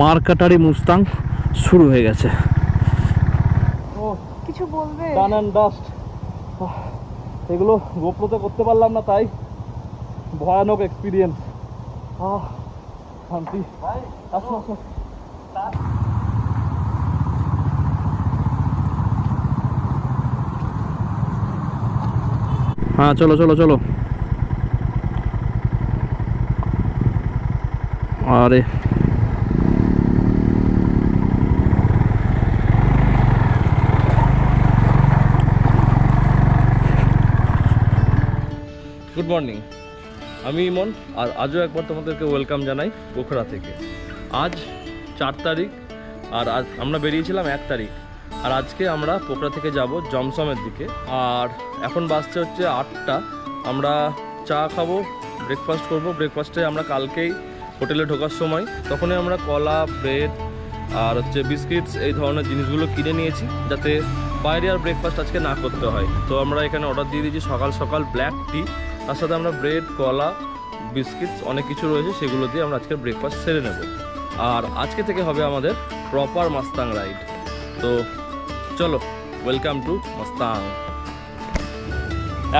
মার্কাটারি Mustang শুরু হয়ে গেছে। ও কিছু বলবে? ডান অ্যান্ড ডাস্ট এগুলো গোপ্রোতে করতে পারলাম না তাই। ভয়ানক এক্সপিরিয়েন্স আহ শান্তি। আসো আসো। হ্যাঁ চলো চলো চলো। আরে। গুড মর্নিং আমি ইমন, আর আজও একবার তোমাদেরকে ওয়েলকাম জানাই পোখরা থেকে। আজ চার তারিখ, আর আজ আমরা বেরিয়েছিলাম এক তারিখ। আর আজকে আমরা পোখরা থেকে যাব জমসমের দিকে। আর এখন বাসছে হচ্ছে আটটা। আমরা চা খাব ব্রেকফাস্ট করব। ব্রেকফাস্টে আমরা কালকেই হোটেলে ঢোকার সময়। তখনই আমরা কলা ব্রেড আর হচ্ছে বিস্কিটস এই ধরনের জিনিসগুলো কিনে নিয়েছি, যাতে বাইরে আর ব্রেকফাস্ট আজকে না করতে হয়। তো আমরা এখানে অর্ডার দিয়ে দিয়েছি সকাল সকাল ব্ল্যাক টি তার সাথে আমরা ব্রেড, কলা, বিস্কিটস, অনেক কিছু রয়েছে, সেগুলো দিয়ে আমরা আজকে ব্রেকফাস্ট সেরে নেব। আর আজকে থেকে হবে আমাদের প্রপার মাস্তাং রাইড তো চলো ওয়েলকাম টু মাস্তাং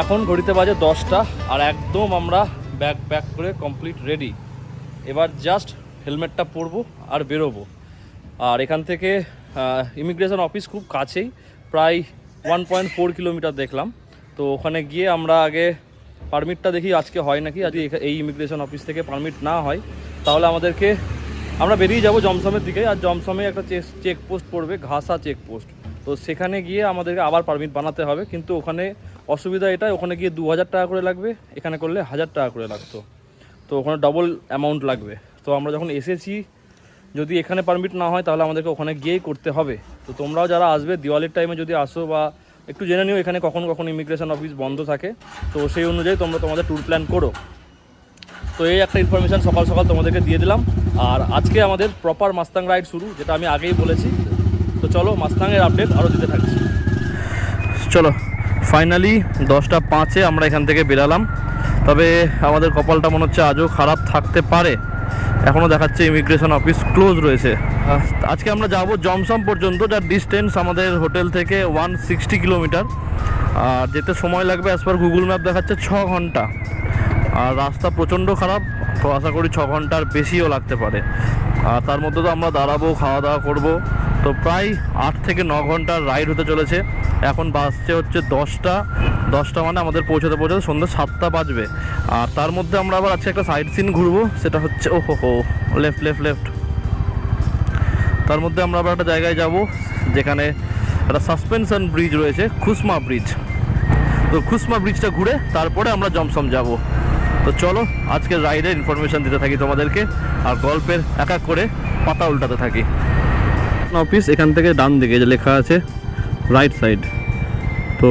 এখন ঘড়িতে বাজে দশটা, আর একদম আমরা ব্যাগ প্যাক করে কমপ্লিট রেডি এবার জাস্ট হেলমেটটা পরবো আর বেরোবো। আর এখান থেকে ইমিগ্রেশন অফিস খুব কাছেই, প্রায় ওয়ান পয়েন্ট ফোর কিলোমিটার দেখলাম। তো ওখানে গিয়ে আমরা আগে পারমিটটা দেখি আজকে হয় নাকি? আজকে এই ইমিগ্রেশন অফিস থেকে পারমিট না হয়, তাহলে আমাদেরকে আমরা বেরিয়ে যাব জমসমের দিকে। আর জমসমে একটা চেক পোস্ট পড়বে, ঘাসা চেক পোস্ট তো সেখানে গিয়ে আমাদেরকে আবার পারমিট বানাতে হবে, কিন্তু ওখানে অসুবিধা এটা ওখানে গিয়ে দু হাজার টাকা করে লাগবে, এখানে করলে হাজার টাকা করে লাগতো। তো ওখানে ডবল অ্যামাউন্ট লাগবে। তো আমরা যখন এসেছি, যদি এখানে পারমিট না হয়, তাহলে আমাদেরকে ওখানে গিয়েই করতে হবে। তো তোমরাও যারা আসবে, দিওয়ালির টাইমে যদি আসো বা একটু জেনে নিও, এখানে কখন কখন ইমিগ্রেশন অফিস বন্ধ থাকে। তো সেই অনুযায়ী তোমরা তোমাদের ট্যুর প্ল্যান করো। তো এই একটা ইনফরমেশান সকাল সকাল তোমাদেরকে দিয়ে দিলাম। আর আজকে আমাদের প্রপার মাস্তাং রাইড শুরু, যেটা আমি আগেই বলেছি। তো চলো মাস্তাংয়ের আপডেট আরও দিতে থাকছি। চলো ফাইনালি দশটা পাঁচে আমরা এখান থেকে বেরালাম। তবে আমাদের কপালটা মনে হচ্ছে আজও খারাপ থাকতে পারে। এখনও দেখাচ্ছে ইমিগ্রেশন অফিস ক্লোজ রয়েছে। আজকে আমরা যাব জমসম পর্যন্ত যার ডিস্টেন্স আমাদের হোটেল থেকে ওয়ান সিক্সটি কিলোমিটার আর যেতে সময় লাগবে অ্যাজ পার গুগল ম্যাপ দেখাচ্ছে ছ ঘণ্টা। আর রাস্তা প্রচণ্ড খারাপ তো আশা করি ছ ঘণ্টার বেশিও লাগতে পারে। আর তার মধ্যে তো আমরা দাঁড়াবো খাওয়া দাওয়া করব। তো প্রায় আট থেকে ন ঘণ্টার রাইড হতে চলেছে। এখন বাসছে হচ্ছে দশটা। দশটা মানে আমাদের পৌঁছাতে পৌঁছাতে সন্ধ্যে সাতটা বাজবে। আর তার মধ্যে আমরা আবার আজকে একটা সাইড সিন ঘুরবো, সেটা হচ্ছে ও হো হো লেফট লেফট লেফট তার মধ্যে আমরা আবার একটা জায়গায় যাব, যেখানে একটা সাসপেনশন ব্রিজ রয়েছে খুসমা ব্রিজ তো খুসমা ব্রিজটা ঘুরে তারপরে আমরা জমসম যাব। তো চলো, আজকের রাইডের ইনফরমেশন দিতে থাকি তোমাদেরকে, আর গল্পের এক এক করে পাতা উল্টাতে থাকি। অফিস এখান থেকে ডান দিকে যে লেখা আছে রাইট সাইড তো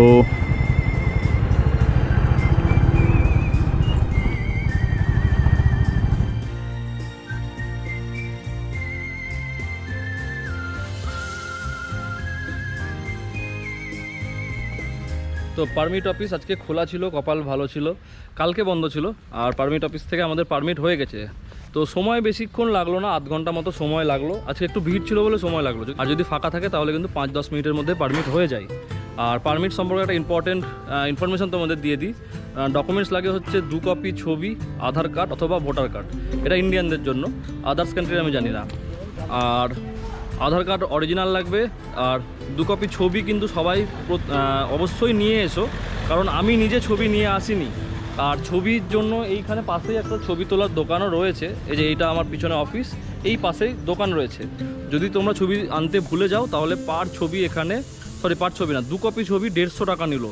তো পারমিট অফিস আজকে খোলা ছিল, কপাল ভালো ছিল, কালকে বন্ধ ছিল, আর পারমিট অফিস থেকে আমাদের পারমিট হয়ে গেছে। তো সময় বেশিক্ষণ লাগল না, আধ ঘণ্টা মতো সময় লাগল। আজকে একটু ভিড় ছিল বলে সময় লাগল। আর যদি ফাঁকা থাকে তাহলে কিন্তু পাঁচ দশ মিনিটের মধ্যে পারমিট হয়ে যায়। আর পারমিট সম্পর্কে একটা ইম্পর্টেন্ট ইনফরমেশন তোমাদের দিয়ে দিই। ডকুমেন্টস লাগে হচ্ছে দু কপি ছবি, আধার কার্ড অথবা ভোটার কার্ড এটা ইন্ডিয়ানদের জন্য আদার্স কান্ট্রির আমি জানি না। আর আধার কার্ড অরিজিনাল লাগবে, আর দু কপি ছবি কিন্তু সবাই অবশ্যই নিয়ে এসো। কারণ আমি নিজে ছবি নিয়ে আসিনি। আর ছবির জন্য এইখানে পাশেই একটা ছবি তোলার দোকানও রয়েছে। এই যে এইটা আমার পিছনে অফিস, এই পাশেই দোকান রয়েছে। যদি তোমরা ছবি আনতে ভুলে যাও, তাহলে পার ছবি এখানে সরি পার ছবি না, দু কপি ছবি দেড়শো টাকা নিল।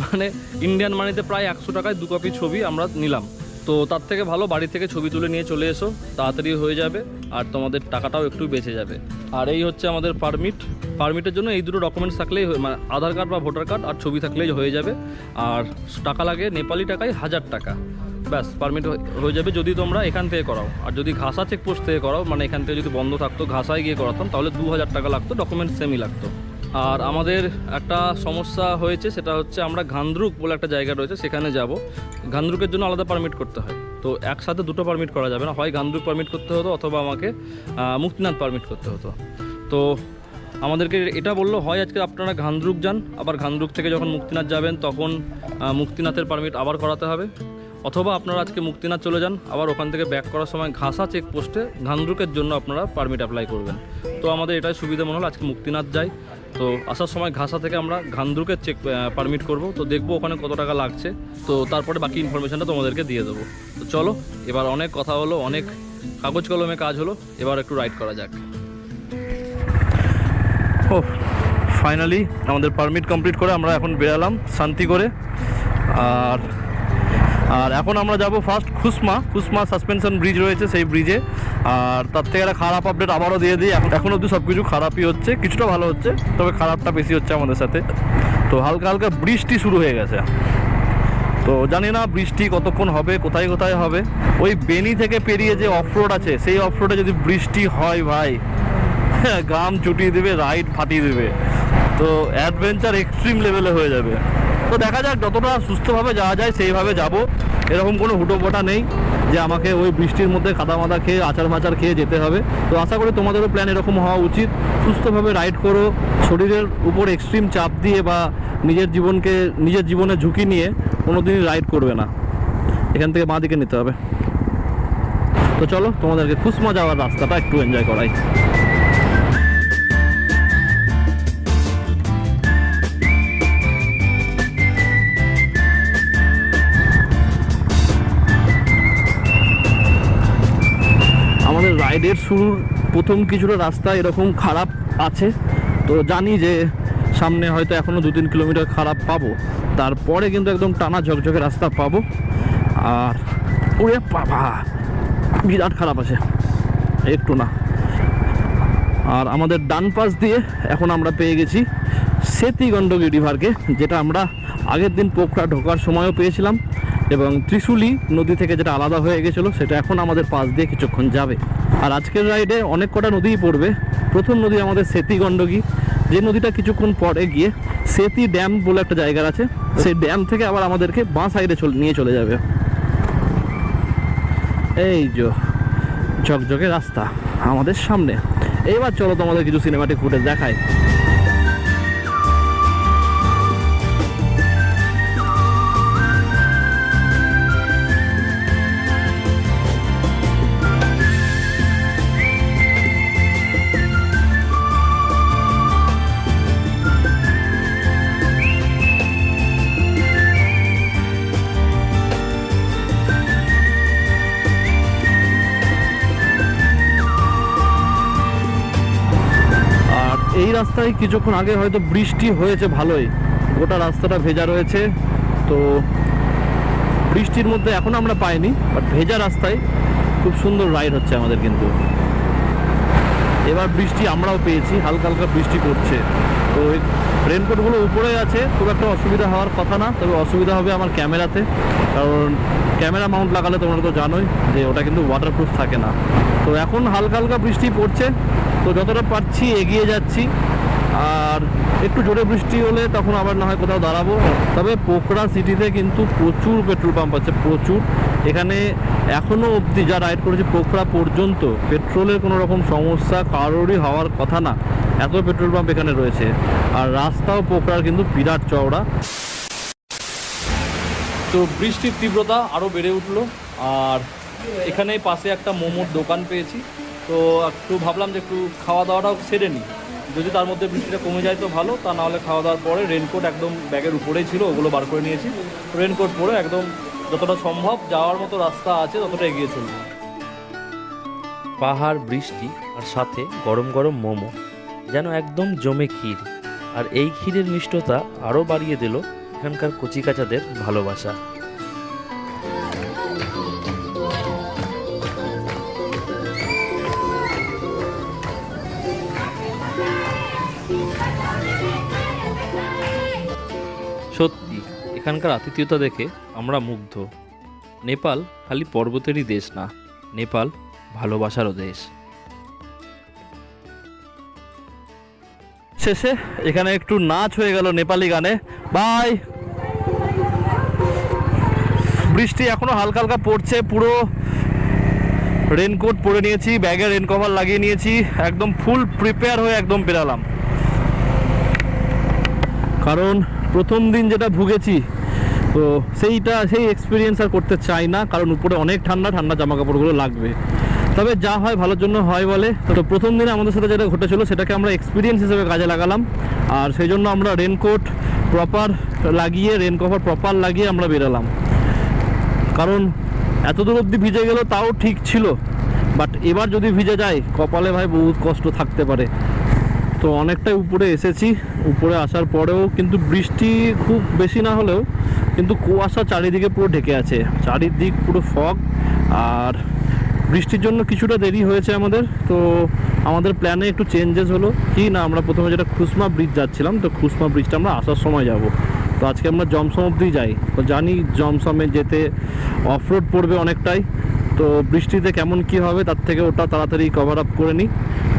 মানে ইন্ডিয়ান মানিতে প্রায় একশো টাকায় দু কপি ছবি আমরা নিলাম। তো তার থেকে ভালো বাড়ি থেকে ছবি তুলে নিয়ে চলে এসো, তাড়াতাড়ি হয়ে যাবে আর তোমাদের টাকাটাও একটু বেঁচে যাবে। আর এই হচ্ছে আমাদের পারমিট। পারমিটের জন্য এই দুটো ডকুমেন্টস থাকলেই মানে আধার কার্ড বা ভোটার কার্ড আর ছবি থাকলেই হয়ে যাবে। আর টাকা লাগে নেপালি টাকায় হাজার টাকা। ব্যাস, পারমিট হয়ে যাবে যদি তোমরা এখান থেকে করাও। আর যদি ঘাসা চেকপোস্ট থেকে করাও মানে এখান থেকে যদি বন্ধ থাকতো, ঘাসায় গিয়ে করাতাম, তাহলে দু হাজার টাকা লাগতো ডকুমেন্ট সেমই লাগতো। আর আমাদের একটা সমস্যা হয়েছে, সেটা হচ্ছে আমরা ঘান্দ্রুক বলে একটা জায়গা রয়েছে, সেখানে যাব। ঘান্দ্রুকের জন্য আলাদা পারমিট করতে হয়। তো একসাথে দুটো পারমিট করা যাবে না। হয় গান্দুক পারমিট করতে হতো অথবা আমাকে মুক্তিনাথ পারমিট করতে হতো। তো আমাদেরকে এটা বলল, হয় আজকে আপনারা ঘান্দ্রুক যান। আবার ঘান্দ্রুক থেকে যখন মুক্তিনাথ যাবেন, তখন মুক্তিনাথের পারমিট আবার করাতে হবে। অথবা আপনারা আজকে মুক্তিনাথ চলে যান, আবার ওখান থেকে ব্যাক করার সময় ঘাসা চেকপোস্টে ঘান্দ্রুকের জন্য আপনারা পারমিট অ্যাপ্লাই করবেন। তো আমাদের এটাই সুবিধা মনে হলো, আজকে মুক্তিনাথ যাই। তো আসার সময় ঘাসা থেকে আমরা ঘান্দ্রুকের চেক পারমিট করব। তো দেখব ওখানে কত টাকা লাগছে। তো তারপরে বাকি ইনফরমেশানটা তোমাদেরকে দিয়ে দেবো। তো চলো, এবার অনেক কথা হলো, অনেক কাগজ কলমে কাজ হলো, এবার একটু রাইড করা যাক। ও ফাইনালি আমাদের পারমিট কমপ্লিট করে আমরা এখন বেরালাম শান্তি করে আর আর এখন আমরা যাব first Kushma Kushma suspension bridge রয়েছে সেই ব্রিজে আর তার থেকে একটা খারাপ আপডেট আবারও দিয়ে দিই, এখন এখন অবধি সব কিছু খারাপই হচ্ছে, কিছুটা ভালো হচ্ছে, তবে খারাপটা বেশি হচ্ছে আমাদের সাথে। তো হালকা হালকা বৃষ্টি শুরু হয়ে গেছে। তো জানি না বৃষ্টি কতক্ষণ হবে, কোথায় কোথায় হবে। ওই বেনি থেকে পেরিয়ে যে অফরোড আছে, সেই অফরোডে যদি বৃষ্টি হয় ভাই গাম চুটিয়ে দেবে রাইড ফাটিয়ে দেবে। তো অ্যাডভেঞ্চার এক্সট্রিম লেভেলে হয়ে যাবে। তো দেখা যাক, যতটা সুস্থভাবে যাওয়া যায় সেইভাবে যাব। এরকম কোনো হুটোপটা নেই যে আমাকে ওই বৃষ্টির মধ্যে কাদা মাদা খেয়ে আচার মাচার খেয়ে যেতে হবে। তো আশা করি তোমাদেরও প্ল্যান এরকম হওয়া উচিত। সুস্থভাবে রাইড করো, শরীরের উপর এক্সট্রিম চাপ দিয়ে বা নিজের জীবনকে, নিজের জীবনে ঝুঁকি নিয়ে কোনোদিনই রাইড করবে না। এখান থেকে বাঁ দিকে নিতে হবে। তো চলো, তোমাদেরকে খুশমা যাওয়ার রাস্তাটা একটু এনজয় করাই। রাইডের শুরুর প্রথম কিছুটা রাস্তা এরকম খারাপ আছে। তো জানি যে সামনে হয়তো এখনও দু তিন কিলোমিটার খারাপ পাবো। তারপরে কিন্তু একদম টানা ঝকঝকে রাস্তা পাবো। আর ওরে বাবা, বিরাট খারাপ আছে। একটু না। আর আমাদের ডান পাশ দিয়ে এখন আমরা পেয়ে গেছি সেতি রিভারকে, যেটা আমরা আগের দিন পোখরা ঢোকার সময়ও পেয়েছিলাম। এবং ত্রিশুলি নদী থেকে যেটা আলাদা হয়ে গেছিল, সেটা এখন আমাদের পাশ দিয়ে কিছুক্ষণ যাবে। আর আজকের রাইডে অনেক কটা নদীই পড়বে। প্রথম নদী আমাদের সেতি গণ্ডকী যে নদীটা কিছুক্ষণ পরে গিয়ে সেতি ড্যাম বলে একটা জায়গা আছে, সেই ড্যাম থেকে আবার আমাদেরকে বাঁ সাইডে নিয়ে চলে যাবে। এই যো, ঝকঝকে রাস্তা আমাদের সামনে। এবার চলো তোমাদের কিছু সিনেমাটিক ফুটেজ দেখাই। রাস্তায় কিছুক্ষণ আগে হয়তো বৃষ্টি হয়েছে ভালোই। গোটা রাস্তাটা ভেজা রয়েছে। তো বৃষ্টির মধ্যে এখন আমরা পাইনি বাট ভেজা রাস্তায় খুব সুন্দর রাইড হচ্ছে আমাদের কিন্তু। এবার বৃষ্টি আমরাও পেয়েছি, হালকা হালকা বৃষ্টি পড়ছে। তো রেনকোটগুলো উপরে আছে, খুব একটা অসুবিধা হওয়ার কথা না, তবে অসুবিধা হবে আমার ক্যামেরাতে। কারণ ক্যামেরা মাউন্ট লাগালে তোমরা তো জানোই যে ওটা কিন্তু ওয়াটারপ্রুফ থাকে না। তো এখন হালকা হালকা বৃষ্টি পড়ছে তো যতটা পারছি এগিয়ে যাচ্ছি। আর একটু জোরে বৃষ্টি হলে তখন আবার না হয় কোথাও দাঁড়াবো। তবে পোখরা সিটিতে কিন্তু প্রচুর পেট্রোল পাম্প আছে, প্রচুর। এখানে এখনও অবধি যা রাইড করেছে পোখরা পর্যন্ত, পেট্রোলের কোনো রকম সমস্যা কারোরই হওয়ার কথা না। এত পেট্রোল পাম্প এখানে রয়েছে। আর রাস্তাও পোখরার কিন্তু বিরাট চওড়া। তো বৃষ্টির তীব্রতা আরও বেড়ে উঠল। আর এখানে পাশে একটা মোমোর দোকান পেয়েছি। তো একটু ভাবলাম যে একটু খাওয়া দাওয়াটাও সেরে নিই। যদি তার মধ্যে বৃষ্টিটা কমে যায় তো ভালো, তা নাহলে খাওয়া দাওয়ার পরে রেনকোট একদম ব্যাগের উপরেই ছিল, ওগুলো বার করে নিয়েছি। রেনকোট পরে একদম যতটা সম্ভব যাওয়ার মতো রাস্তা আছে ততটা এগিয়ে চলবো। পাহাড়, বৃষ্টি আর সাথে গরম গরম মোমো যেন একদম জমে ক্ষীর। আর এই ক্ষীরের মিষ্টতা আরও বাড়িয়ে দিল এখানকার কচিকাচাদের ভালোবাসা। সত্যি, এখানকার আতিথ্যতা দেখে আমরা মুগ্ধ। নেপাল খালি পর্বতেরই দেশ না, নেপাল ভালোবাসারও দেশ। শেষে এখানে একটু নাচ হয়ে গেল নেপালি গানে। বাই! বৃষ্টি এখনও হালকা হালকা পড়ছে, পুরো রেনকোট পরে নিয়েছি, ব্যাগে রেন কভার লাগিয়ে নিয়েছি, একদম ফুল প্রিপেয়ার হয়ে একদম বেরালাম। কারণ প্রথম দিন যেটা ভুগেছি, তো সেইটা, সেই এক্সপিরিয়েন্স আর করতে চাই না, কারণ উপরে অনেক ঠান্ডা ঠান্ডা জামা কাপড়গুলো লাগবে। তবে যা হয় ভালোর জন্য হয় বলে, তো প্রথম দিনে আমাদের সাথে যেটা ঘটেছিল, সেটাকে আমরা এক্সপিরিয়েন্স হিসেবে কাজে লাগালাম। আর সেই জন্য আমরা রেনকোট প্রপার লাগিয়ে রেন কভার প্রপার লাগিয়ে আমরা বেরালাম। কারণ এত দূর অবধি ভিজে গেল তাও ঠিক ছিল। বাট এবার যদি ভিজে যায়, কপালে ভাই বহুত কষ্ট থাকতে পারে। তো অনেকটাই উপরে এসেছি। উপরে আসার পরেও কিন্তু বৃষ্টি খুব বেশি না হলেও কিন্তু কুয়াশা চারিদিকে পুরো ঢেকে আছে। চারিদিক পুরো ফগ। আর বৃষ্টির জন্য কিছুটা দেরি হয়েছে আমাদের। তো আমাদের প্ল্যানে একটু চেঞ্জেস হলো। কি না, আমরা প্রথমে যেটা খুসমা ব্রিজ যাচ্ছিলাম, তো খুসমা ব্রিজটা আমরা আসার সময় যাব। তো আজকে আমরা জমসম অবধি যাই। তো জানি জমসমে যেতে অফরোড পড়বে অনেকটাই। তো বৃষ্টিতে কেমন কি হবে, তার থেকে ওটা তাড়াতাড়ি কভার আপ করে নিই।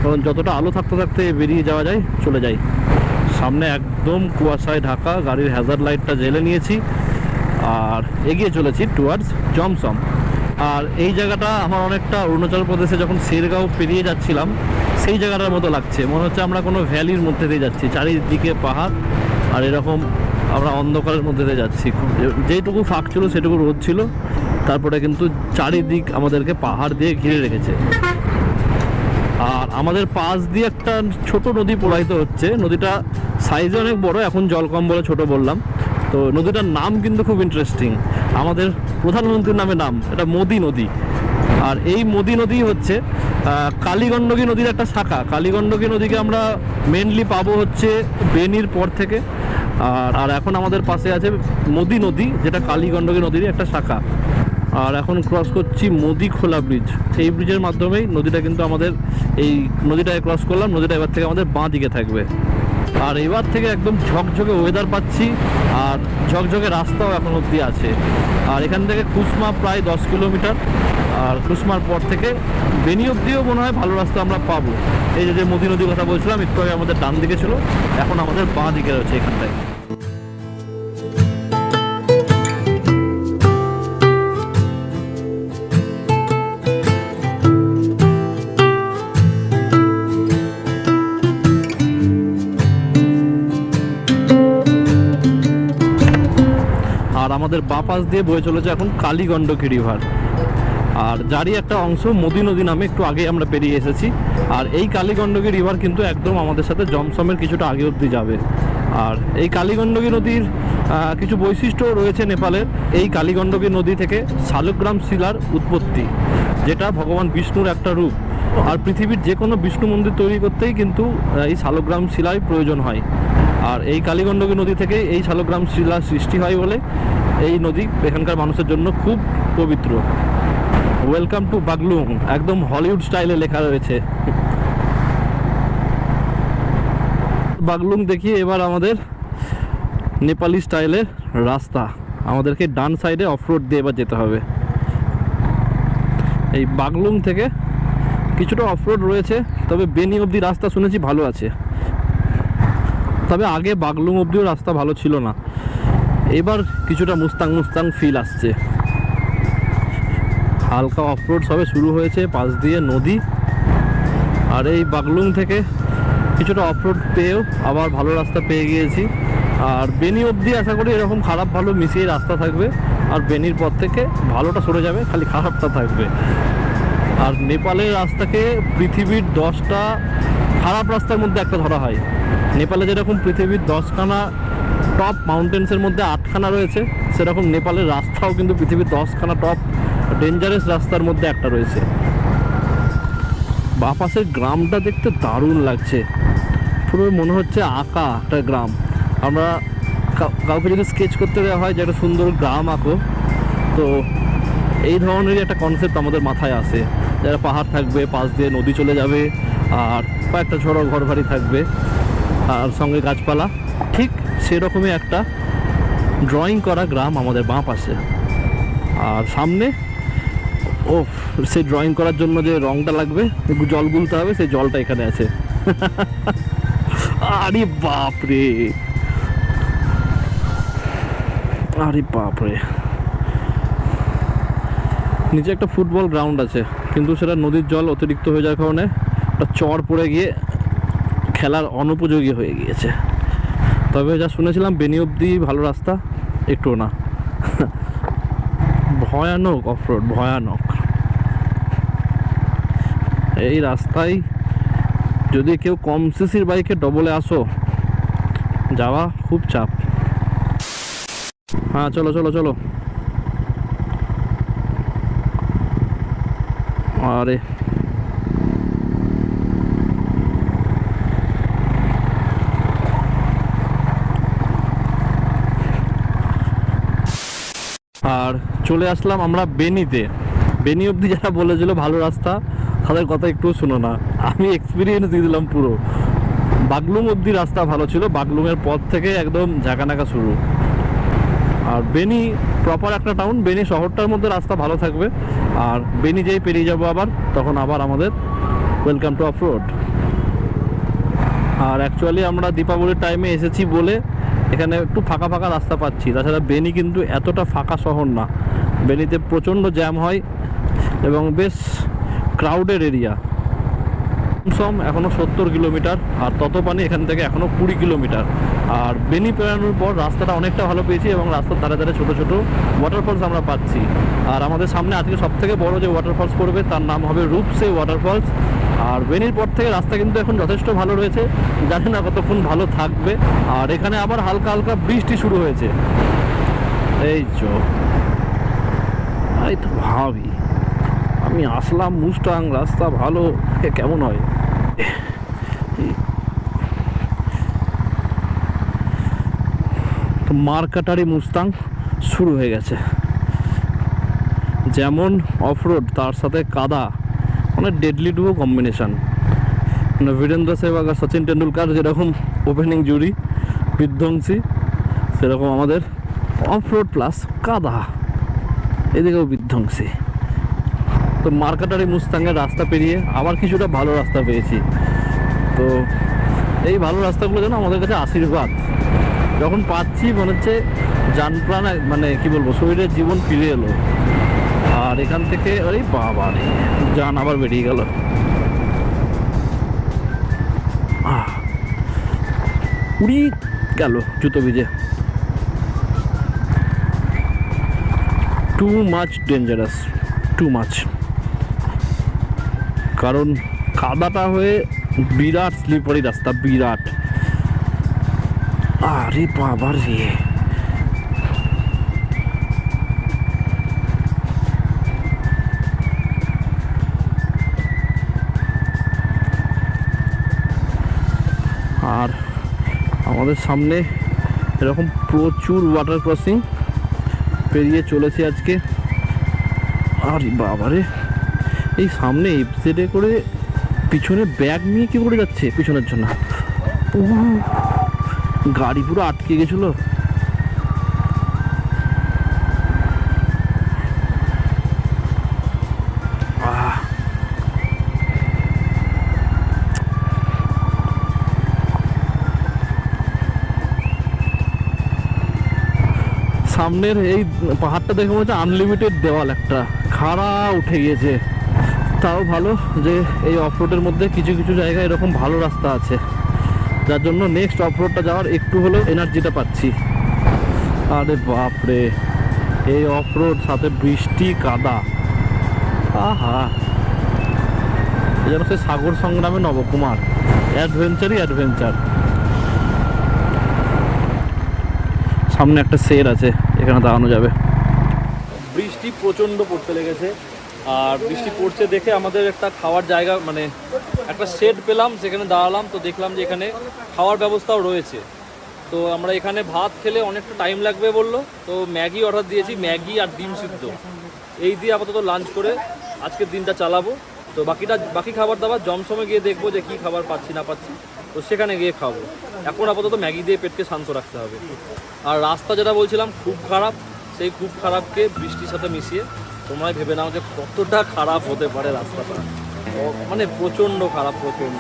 কারণ যতটা আলো থাকতে থাকতে বেরিয়ে যাওয়া যায়, চলে যাই। সামনে একদম কুয়াশায় ঢাকা, গাড়ির হ্যাজার লাইটটা জেলে নিয়েছি। আর এগিয়ে চলেছি টুয়ার্ডস জমসম। আর এই জায়গাটা আমার অনেকটা অরুণাচল প্রদেশে যখন শেরগাঁও পেরিয়ে যাচ্ছিলাম, সেই জায়গাটার মতো লাগছে। মনে হচ্ছে আমরা কোনো ভ্যালির মধ্যে দিয়ে যাচ্ছি, চারিদিকে পাহাড়, আর এরকম আমরা অন্ধকারের মধ্যে দিয়ে যাচ্ছি। যেটুকু ফাঁক ছিল, সেটুকু রোদ ছিল। তারপরে কিন্তু চারিদিক আমাদেরকে পাহাড় দিয়ে ঘিরে রেখেছে। আর আমাদের পাশ দিয়ে একটা ছোট নদী প্রবাহিত হচ্ছে। নদীটা সাইজে অনেক বড়, এখন জল কম বলে ছোট বললাম। তো নদীটার নাম কিন্তু খুব ইন্টারেস্টিং আমাদের প্রধানমন্ত্রীর নামে নাম, এটা মোদি নদী। আর এই মোদি নদী হচ্ছে কালীগণ্ডকী নদীর একটা শাখা। কালীগণ্ডকী নদীকে আমরা মেনলি পাবো হচ্ছে বেনির পর থেকে। আর আর এখন আমাদের পাশে আছে মোদি নদী, যেটা কালীগণ্ডকী নদীর একটা শাখা। আর এখন ক্রস করছি মোদি খোলা ব্রিজ এই ব্রিজের মাধ্যমেই নদীটা কিন্তু আমাদের এই নদীটায় ক্রস করলাম, নদীটা এবার থেকে আমাদের বাঁ দিকে থাকবে। আর এবার থেকে একদম ঝকঝকে ওয়েদার পাচ্ছি, আর ঝকঝকে রাস্তাও এখন অবধি আছে। আর এখান থেকে কুসমা প্রায় দশ কিলোমিটার, আর কুসমার পর থেকে বেনি অবধিও মনে হয় ভালো রাস্তা আমরা পাবো। এই যে মোদি নদীর কথা বলছিলাম, একটু আগে আমাদের ডান দিকে ছিল, এখন আমাদের বাঁ দিকে রয়েছে এখানটায়। আমাদের বাঁ পাশ দিয়ে বয়ে চলেছে এখন কালীগণ্ডকী রিভার আর যারই একটা অংশ মোদি নদী নামে একটু আগে আমরা পেরিয়ে এসেছি। আর এই কালীগণ্ডকী রিভার কিন্তু একদম আমাদের সাথে জমসমের কিছুটা আগে অবধি যাবে। আর এই কালীগণ্ডকী নদীর কিছু বৈশিষ্ট্য রয়েছে নেপালের। এই কালীগণ্ডকী নদী থেকে শালগ্রাম শিলার উৎপত্তি, যেটা ভগবান বিষ্ণুর একটা রূপ। আর পৃথিবীর যে কোনো বিষ্ণু মন্দির তৈরি করতেই কিন্তু এই শালগ্রাম শিলায় প্রয়োজন হয়। আর এই কালীগণ্ডকী নদী থেকে এই শালগ্রাম শিলা সৃষ্টি হয় বলে এই নদী এখানকার মানুষের জন্য খুব পবিত্র। ওয়েলকাম টু বাগলুং একদম হলিউড স্টাইলে লেখা রয়েছে। বাগলুং দেখি এবার আমাদের নেপালি স্টাইলের রাস্তা। আমাদেরকে ডান সাইডে অফরোড দিয়ে এবার যেতে হবে। এই বাগলুং থেকে কিছুটা অফরোড রয়েছে, তবে বেনি অবধি রাস্তা শুনেছি ভালো আছে। তবে আগে বাগলুং অবধিও রাস্তা ভালো ছিল না। এবার কিছুটা মুস্তাং মুস্তাং ফিল আসছে। হালকা অফরোড সবে শুরু হয়েছে, পাশ দিয়ে নদী। আর এই বাগলুং থেকে কিছুটা অফরোড পেয়েও আবার ভালো রাস্তা পেয়ে গিয়েছি। আর বেনি অবধি আশা করি এরকম খারাপ ভালো মিশিয়ে রাস্তা থাকবে। আর বেনির পর থেকে ভালোটা সরে যাবে, খালি খারাপটা থাকবে। আর নেপালের রাস্তাকে পৃথিবীর দশটা খারাপ রাস্তার মধ্যে একটা ধরা হয়। নেপালে যেরকম পৃথিবীর দশখানা টপ মাউন্টেন্সের মধ্যে আটখানা রয়েছে। সেরকম নেপালের রাস্তাও কিন্তু পৃথিবীর দশখানা টপ ডেঞ্জারাস রাস্তার মধ্যে একটা রয়েছে। বাপাসের গ্রামটা দেখতে দারুণ লাগছে। পুরো মনে হচ্ছে আঁকা একটা গ্রাম। আমরা কাউকে যদি স্কেচ করতে দেওয়া হয় যে একটা সুন্দর গ্রাম আঁকো, তো এই ধরনেরই একটা কনসেপ্ট আমাদের মাথায় আসে। যারা পাহাড় থাকবে, পাশ দিয়ে নদী চলে যাবে, আর কয়েকটা ছোটো ঘর থাকবে, আর সঙ্গে গাছপালা। সেরকমই একটা ড্রয়িং করা গ্রাম আমাদের বাঁ পাশে। আর সামনে ও সে ড্রয়িং করার জন্য যে রংটা লাগবে জল গুলতে হবে, সেই জলটা এখানে আছে। আরে বাপরে আরে বাপরে নিচে একটা ফুটবল গ্রাউন্ড আছে, কিন্তু সেটা নদীর জল অতিরিক্ত হয়ে যাওয়ার কারণে একটা চর পড়ে গিয়ে খেলার অনুপযোগী হয়ে গিয়েছে। তবে যা শুনেছিলাম বেনি অব্দি ভালো রাস্তা একটুও না। ভয়ানক অফরোড ভয়ানক। এই রাস্তায় যদি কেউ কম সিসির বাইকে ডবলে আসো, যাওয়া খুব চাপ। হ্যাঁ চলো চলো চলো। আরে আর চলে আসলাম আমরা বেনিতে। বেনি অবধি যারা বলেছিল, ভালো রাস্তা, তাদের কথা একটু শোনো না। আমি এক্সপিরিয়েন্স দিয়ে দিলাম পুরো। বাগলুং অবধি রাস্তা ভালো ছিল। বাগলুংয়ের পর থেকে একদম ঝাঁকানাকা শুরু। আর বেনি প্রপার একটা টাউন বেনি শহরটার মধ্যে রাস্তা ভালো থাকবে। আর বেনি যেই পেরিয়ে যাব আবার, তখন আবার আমাদের ওয়েলকাম টু অফ রোড আর অ্যাকচুয়ালি আমরা দীপাবলির টাইমে এসেছি বলে এখানে একটু ফাঁকা ফাঁকা রাস্তা পাচ্ছি। তাছাড়া বেনি কিন্তু এতটা ফাঁকা শহর না। বেনিতে প্রচণ্ড জ্যাম হয় এবং বেশ ক্রাউডেড এরিয়া সম এখনও সত্তর কিলোমিটার আর তত পানি এখান থেকে এখনও কুড়ি কিলোমিটার। আর বেনি পেরানোর পর রাস্তাটা অনেকটা ভালো পেয়েছি এবং রাস্তার ধারে ধারে ছোটো ছোটো ওয়াটারফলস আমরা পাচ্ছি। আর আমাদের সামনে আজকে সব থেকে বড় যে ওয়াটারফলস পড়বে তার নাম হবে রূপসে ওয়াটারফলস আর বেনির পর থেকে রাস্তা কিন্তু এখন যথেষ্ট ভালো রয়েছে। জানি না কতক্ষণ ভালো থাকবে। আর এখানে আবার হালকা হালকা বৃষ্টি শুরু হয়েছে। এই চো তো ভাবি, আমি আসলাম মুস্টাং রাস্তা ভালো কেমন হয়? মার্কাটারি মুস্তাং শুরু হয়ে গেছে। যেমন অফরোড তার সাথে কাদা। মানে ডেডলি ডুও কম্বিনেশন মানে বীরেন্দ্র সেহবাগ আর সচিন টেন্ডুলকার যেরকম ওপেনিং জুড়ি বিধ্বংসী, সেরকম আমাদের অফরোড প্লাস কাদা। এদিকেও বিধ্বংসী। তো মার্কাটারি মুস্তাঙ্গের রাস্তা পেরিয়ে আবার কিছুটা ভালো রাস্তা পেয়েছি। তো এই ভালো রাস্তাগুলো যেন আমাদের কাছে আশীর্বাদ। যখন পাচ্ছি মনে হচ্ছে যান প্রাণ মানে কি বলব, শরীরের জীবন ফিরে এলো। আর এখান থেকে, আরে বাবা রে যান, আবার বেরিয়ে গেল। উড়ি গেল জুতো ভিজে। Too much dangerous too much কারণ কাদাটা হয়ে বিরাট স্লিপারি রাস্তা, বিরাট। আরে বাবা রে আমাদের সামনে এরকম প্রচুর ওয়াটার ক্রসিং পেরিয়ে চলেছে আজকে। আরে বাবারে এই সামনে এফজেডে করে পিছনে ব্যাগ নিয়ে কী করে যাচ্ছে পিছনের জন্য? গাড়ি পুরো আটকে গেছিল। সামনের এই পাহাড়টা দেখে মনে হচ্ছে আনলিমিটেড দেওয়াল একটা। খাড়া উঠে গিয়েছে। তাও ভালো যে এই অফরোডের মধ্যে কিছু কিছু জায়গায় এরকম ভালো রাস্তা আছে। যার জন্য নেক্সট অফরোডটা যাওয়ার একটু হলেও এনার্জিটা পাচ্ছি। আরে বাপরে, এই অফরোড সাথে বৃষ্টি, কাদা। আহা। যেন সে সাগর সংগ্রামে নবকুমার। অ্যাডভেঞ্চারই অ্যাডভেঞ্চার সামনে একটা সের আছে। এখানে দাঁড়ানো যাবে। বৃষ্টি প্রচণ্ড পড়তে লেগেছে। আর বৃষ্টি পড়ছে দেখে আমাদের একটা খাওয়ার জায়গা মানে একটা শেড পেলাম, সেখানে দাঁড়ালাম, তো দেখলাম যে এখানে খাওয়ার ব্যবস্থাও রয়েছে। তো আমরা এখানে ভাত খেলে অনেকটা টাইম লাগবে বলল। তো ম্যাগি অর্ডার দিয়েছি, ম্যাগি আর ডিম সিদ্ধ। এই দিয়ে আপাতত লাঞ্চ করে আজকের দিনটা চালাবো। তো বাকিটা, বাকি খাবার দাবার জমসমে গিয়ে দেখব যে কী খাবার পাচ্ছি না পাচ্ছি। তো সেখানে গিয়ে খাব। এখন আপাতত ম্যাগি দিয়ে পেটকে শান্ত রাখতে হবে। আর রাস্তা যেটা বলছিলাম, খুব খারাপ। সেই খুব খারাপকে বৃষ্টির সাথে মিশিয়ে তোমরা ভেবে নাও যে কতটা খারাপ হতে পারে রাস্তাটা। মানে প্রচণ্ড খারাপ, প্রচণ্ড।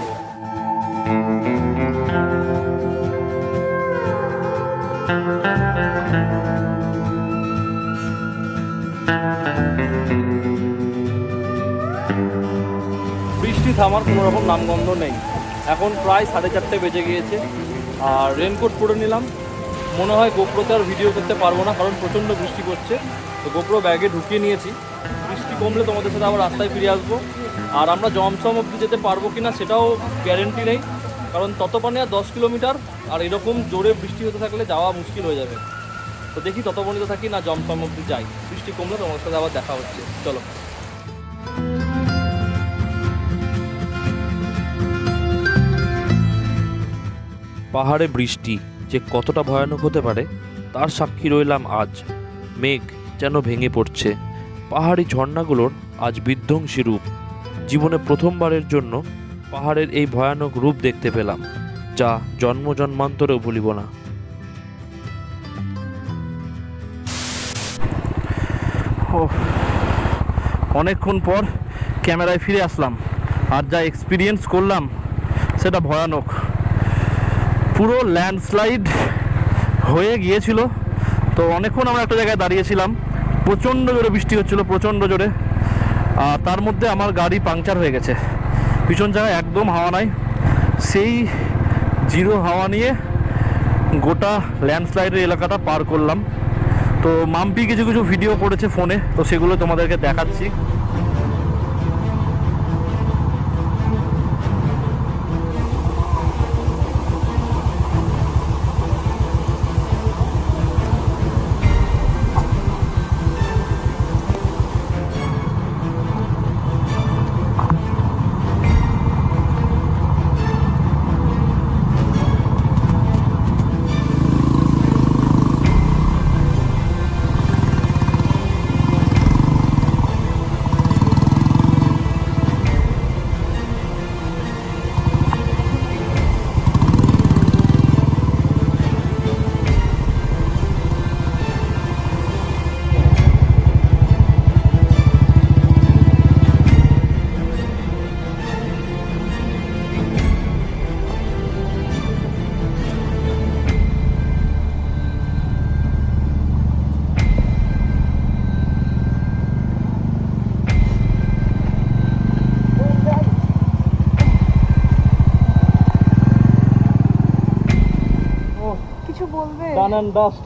বৃষ্টি থামার কোনো রকম নামগন্ধ নেই। এখন প্রায় সাড়ে চারটে বেজে গিয়েছে। আর রেনকোট পরে নিলাম। মনে হয় গোপ্রোতে আর ভিডিও করতে পারব না, কারণ প্রচণ্ড বৃষ্টি করছে তো গোপ্রো ব্যাগে ঢুকিয়ে নিয়েছি। বৃষ্টি কমলে তোমাদের সাথে আবার রাস্তায় ফিরে আসব। আর আমরা জমসম অব্দি যেতে পারব কি না সেটাও গ্যারেন্টি নেই। কারণ ততপানে আর দশ কিলোমিটার, আর এরকম জোরে বৃষ্টি হতে থাকলে যাওয়া মুশকিল হয়ে যাবে। তো দেখি তত ততপনিত থাকি না জমসম অব্দি যাই। বৃষ্টি কমলে তোমার সাথে আবার দেখা হচ্ছে। চলো। পাহাড়ে বৃষ্টি যে কতটা ভয়ানক হতে পারে, তার সাক্ষী রইলাম আজ। মেঘ যেন ভেঙে পড়ছে। পাহাড়ি ঝর্ণাগুলোর আজ বিধ্বংসী রূপ। জীবনে প্রথমবারের জন্য পাহাড়ের এই ভয়ানক রূপ দেখতে পেলাম, যা জন্ম জন্মান্তরেও ভুলিব না। অনেকক্ষণ পর ক্যামেরায় ফিরে আসলাম। আর যা এক্সপিরিয়েন্স করলাম, সেটা ভয়ানক। পুরো ল্যান্ডস্লাইড হয়ে গিয়েছিল। তো অনেকক্ষণ আমরা একটা জায়গায় দাঁড়িয়েছিলাম। প্রচণ্ড জোরে বৃষ্টি হচ্ছিল, প্রচণ্ড জোরে। আর তার মধ্যে আমার গাড়ি পাংচার হয়ে গেছে। পিছন জায়গায় একদম হাওয়া নাই। সেই জিরো হাওয়া নিয়ে গোটা ল্যান্ডস্লাইডের এলাকাটা পার করলাম। তো মাম্পি কিছু কিছু ভিডিও করেছে ফোনে তো সেগুলো তোমাদেরকে দেখাচ্ছি। অ্যান্ড ডাস্ট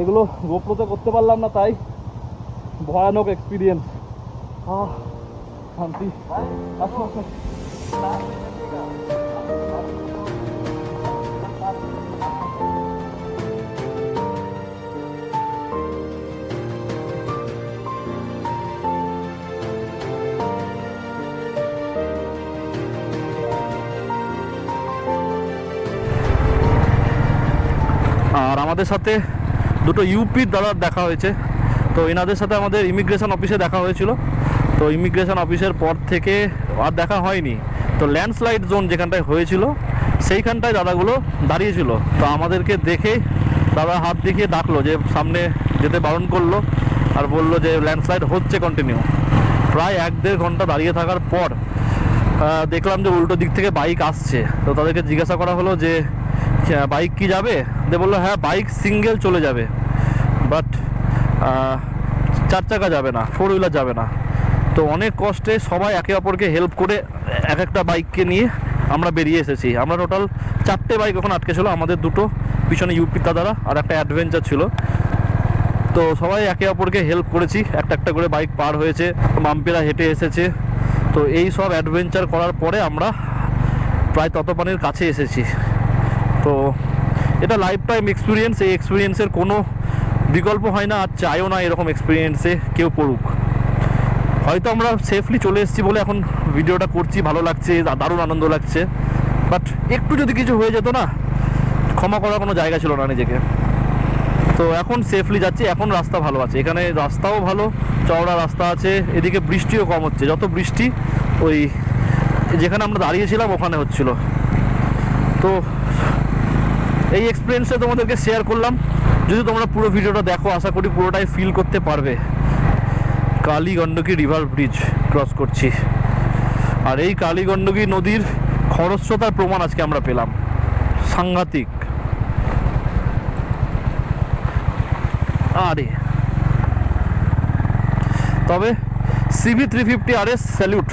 এগুলো গোপ্রোতে করতে পারলাম না তাই ভয়ানক এক্সপিরিয়েন্স শান্তি। আসো আসো। আমাদের সাথে দুটো ইউপির দাদার দেখা হয়েছে। তো এনাদের সাথে আমাদের ইমিগ্রেশন অফিসে দেখা হয়েছিল। তো ইমিগ্রেশন অফিসের পর থেকে আর দেখা হয়নি। তো ল্যান্ডস্লাইড জোন যেখানটায় হয়েছিল, সেইখানটায় দাদাগুলো দাঁড়িয়েছিল। তো আমাদেরকে দেখে দাদা হাত দেখিয়ে ডাকলো যে সামনে যেতে বারণ করল আর বলল যে ল্যান্ডস্লাইড হচ্ছে কন্টিনিউ প্রায় এক দেড় ঘণ্টা দাঁড়িয়ে থাকার পর দেখলাম যে উল্টো দিক থেকে বাইক আসছে। তো তাদেরকে জিজ্ঞাসা করা হলো যে বাইক কি যাবে? দে বলল হ্যাঁ বাইক সিঙ্গেল চলে যাবে বাট চার চাকা যাবে না ফোর হুইলার যাবে না। তো অনেক কষ্টে সবাই একে অপরকে হেল্প করে এক একটা বাইককে নিয়ে আমরা বেরিয়ে এসেছি। আমরা টোটাল চারটে বাইক ওখানে আটকে ছিল, আমাদের দুটো, পিছনে ইউপি দাদারা আর একটা অ্যাডভেঞ্চার ছিল। তো সবাই একে অপরকে হেল্প করেছি, একটা একটা করে বাইক পার হয়েছে মাম্পিরা হেঁটে এসেছে। তো এই সব অ্যাডভেঞ্চার করার পরে আমরা প্রায় ততপানির কাছে এসেছি। তো এটা লাইফ টাইম এক্সপিরিয়েন্স এই এক্সপিরিয়েন্সের কোনো বিকল্প হয় না, আর চাইও না এরকম এক্সপিরিয়েন্সে কেউ পড়ুক। হয়তো আমরা সেফলি চলে এসেছি বলে এখন ভিডিওটা করছি, ভালো লাগছে দারুণ আনন্দ লাগছে। বাট একটু যদি কিছু হয়ে যেত না, ক্ষমা করার কোনো জায়গা ছিল না নিজেকে। তো এখন সেফলি যাচ্ছি, এখন রাস্তা ভালো আছে। এখানে রাস্তাও ভালো, চওড়া রাস্তা আছে, এদিকে বৃষ্টিও কম হচ্ছে। যত বৃষ্টি, ওই যেখানে আমরা দাঁড়িয়েছিলাম, ওখানে হচ্ছিল। তো এই এক্সপিরিয়েন্সটা তোমাদেরকে শেয়ার করলাম। যদি তোমরা পুরো ভিডিওটা দেখো, আশা করি পুরোটাই ফিল করতে পারবে। Kali Gandaki river bridge cross করছি। আর এই কালী গণ্ডকী নদীর খরস্রোতার প্রমাণ আজকে আমরা পেলাম। সাংঘাতিক। আরে। তবে CB three fifty R S salute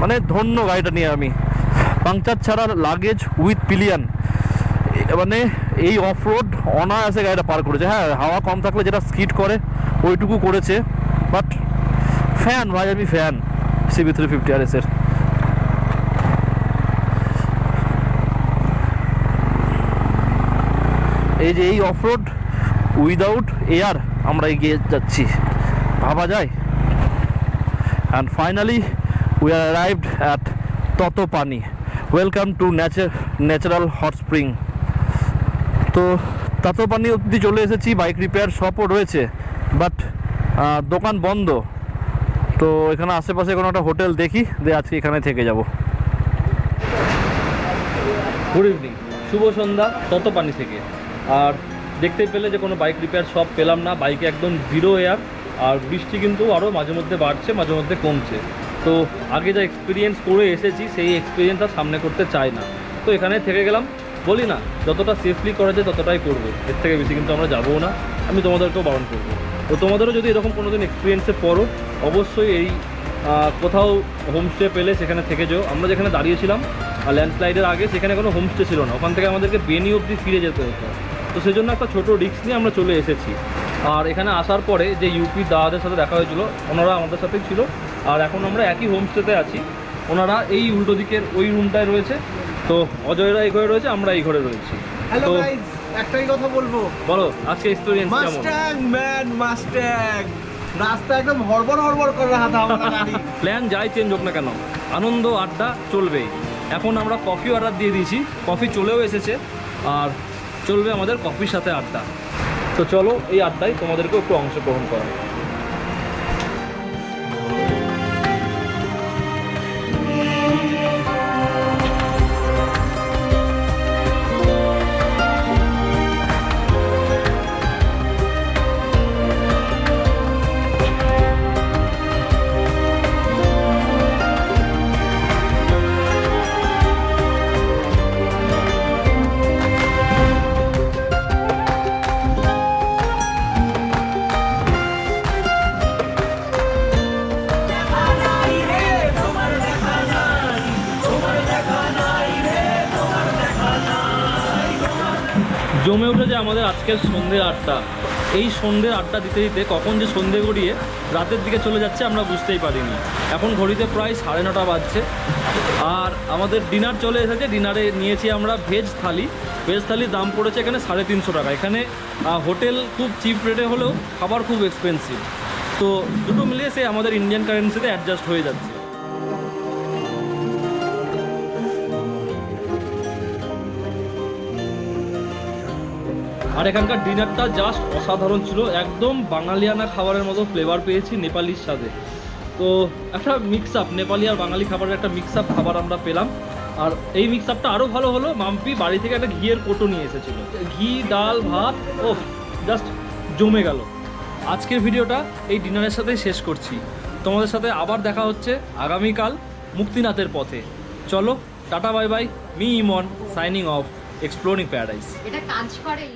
মানে ধন্য গাড়িটা নিয়ে আমি। পাংচার ছাড়া লাগেজ উইথ পিলিয়ান মানে এই অফ রোড অনায়াসে গাড়িটা পার করেছে। হ্যাঁ হাওয়া কম থাকলে যেটা স্কিট করে, ওইটুকু করেছে। বাট ফ্যান ভাই, আমি fan CB three fifty R এসের এই যে এই অফ রোড উইদাউট এয়ার আমরা এগিয়ে যাচ্ছি। ভাবা যায়? And finally we are arrived at Tatopani welcome to nature natural hot spring তো ততপানি অবধি চলে এসেছি বাইক রিপেয়ার শপও রয়েছে বাট দোকান বন্ধ। তো এখানে আশেপাশে কোনো একটা হোটেল দেখি, দিয়ে আজকে এখানে থেকে যাব। গুড ইভিনিং শুভ সন্ধ্যা ততপানি থেকে। আর দেখতে পেলে যে কোনো বাইক রিপেয়ার শপ পেলাম না বাইকে একদম জিরো এয়ার আর বৃষ্টি কিন্তু আরও মাঝে মধ্যে বাড়ছে, মাঝে মধ্যে কমছে। তো আগে যা এক্সপিরিয়েন্স করে এসেছি, সেই এক্সপিরিয়েন্স আর সামনে করতে চাই না। তো এখানে থেকে গেলাম। বলি না, যতটা সেফলি করা যায় ততটাই করব। এর থেকে বেশি কিন্তু আমরা যাব না। আমি তোমাদেরকেও বারণ করব। তো তোমাদেরও যদি এরকম কোনো দিন এক্সপিরিয়েন্সে পড়ো, অবশ্যই এই কোথাও হোমস্টে পেলে সেখানে থেকে যেও। আমরা যেখানে দাঁড়িয়েছিলাম আর ল্যান্ডস্লাইডের আগে, সেখানে কোনো হোমস্টে ছিল না। ওখান থেকে আমাদেরকে বেনি অবধি ফিরে যেতে হতো। তো সেজন্য একটা ছোটো রিস্ক নিয়ে আমরা চলে এসেছি। আর এখানে আসার পরে যে ইউপি দাদাদের সাথে দেখা হয়েছিল, ওনারা আমাদের সাথেই ছিল। আর এখন আমরা একই হোমস্টেতে আছি। ওনারা এই উল্টো দিকের ওই রুমটায় রয়েছে। তো অজয়রা এই ঘরে রয়েছে আমরা এই ঘরে রয়েছি। হ্যালো তো একটাই কথা বলব। বলো আজকে এক্সপিরিয়েন্স কেমন? মাস্ট্যাং ম্যান মাস্ট্যাং রাস্তা একদম হড়বড় হড়বড় করে রাখা আমরা গাড়ি প্ল্যান যাই চেঞ্জ হোক না কেন আনন্দ আড্ডা চলবেই। এখন আমরা কফি অর্ডার দিয়ে দিয়েছি। কফি চলেও এসেছে আর চলবে আমাদের কফির সাথে আড্ডা। তো চলো এই আড্ডায় তোমাদেরকেও একটু অংশগ্রহণ করা আজকের সন্ধ্যের আটটা। এই সন্ধ্যের আটটা দিতে দিতে কখন যে সন্ধে গড়িয়ে রাতের দিকে চলে যাচ্ছে আমরা বুঝতেই পারিনি। এখন ঘড়িতে প্রায় সাড়ে নটা বাজছে। আর আমাদের ডিনার চলে এসেছে। ডিনারে নিয়েছি আমরা ভেজ থালি। ভেজ থালির দাম পড়েছে এখানে সাড়ে তিনশো টাকা। এখানে হোটেল খুব চিপ রেটে হলেও খাবার খুব এক্সপেন্সিভ তো দুটো মিলিয়ে সে আমাদের ইন্ডিয়ান কারেন্সিতে অ্যাডজাস্ট হয়ে যাচ্ছে। আর এখানকার ডিনারটা জাস্ট অসাধারণ ছিল। একদম বাঙালিয়ানা খাবারের মতো ফ্লেভার পেয়েছি নেপালির সাথে তো একটা মিক্স আপ নেপালি আর বাঙালি খাবারের একটা মিক্স আপ খাবার আমরা পেলাম। আর এই মিক্স আপটা আরও ভালো হলো, মাম্পি বাড়ি থেকে একটা ঘিয়ের কোটো নিয়ে এসেছিল। ঘি, ডাল, ভাত ও জাস্ট জমে গেল। আজকের ভিডিওটা এই ডিনারের সাথেই শেষ করছি। তোমাদের সাথে আবার দেখা হচ্ছে আগামীকাল মুক্তিনাথের পথে। চলো, tata bye bye me Emon signing off exploring paradise এটা কাজ করে